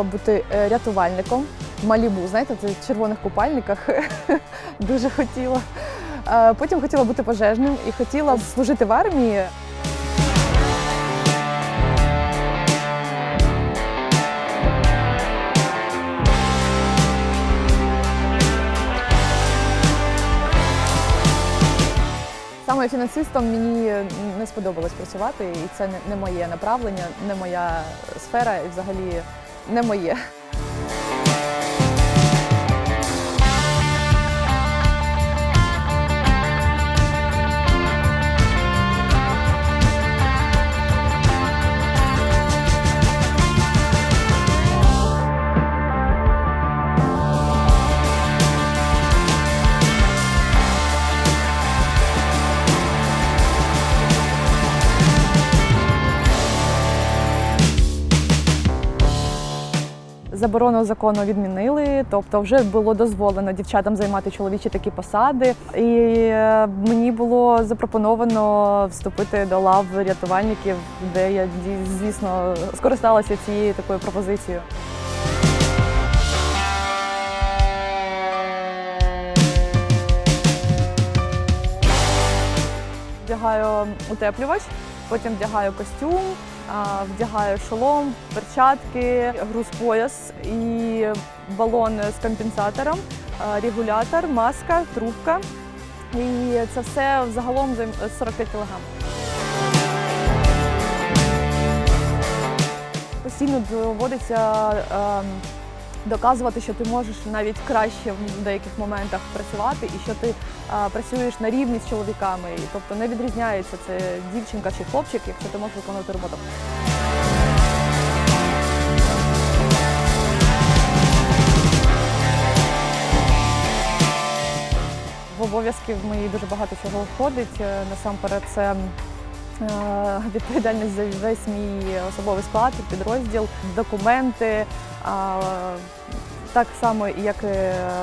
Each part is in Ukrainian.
хотіла бути е, рятувальником в Малібу, знаєте, це в червоних купальниках. Дуже хотіла. Е, Потім хотіла бути пожежним і хотіла служити в армії. Саме фінансистом мені не сподобалось працювати, і це не моє направлення, не моя сфера і взагалі не моє. Заборону закону відмінили, тобто вже було дозволено дівчатам займати чоловічі такі посади. І е, мені було запропоновано вступити до лав рятувальників, де я звісно скористалася цією такою пропозицією. Вдягаю утеплювач, потім вдягаю костюм, вдягаю шолом, перчатки, груз-пояс і балон з компенсатором, регулятор, маска, трубка. І це все загалом займ- 45 кг. Постійно доводиться ем, доказувати, що ти можеш навіть краще в деяких моментах працювати і що ти е, працюєш на рівні з чоловіками. І, тобто не відрізняється це дівчинка чи хлопчик, якщо ти можеш виконувати роботу. В обов'язки в мої дуже багато чого входить. Е, Насамперед, це відповідальність за весь мій особовий склад, підрозділ, документи. Так само, як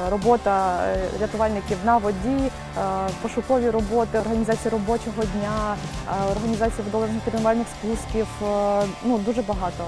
робота е, рятувальників на воді, е, пошукові роботи, організація робочого дня, е, організація видовищних тренувальних спусків. е, Ну дуже багато.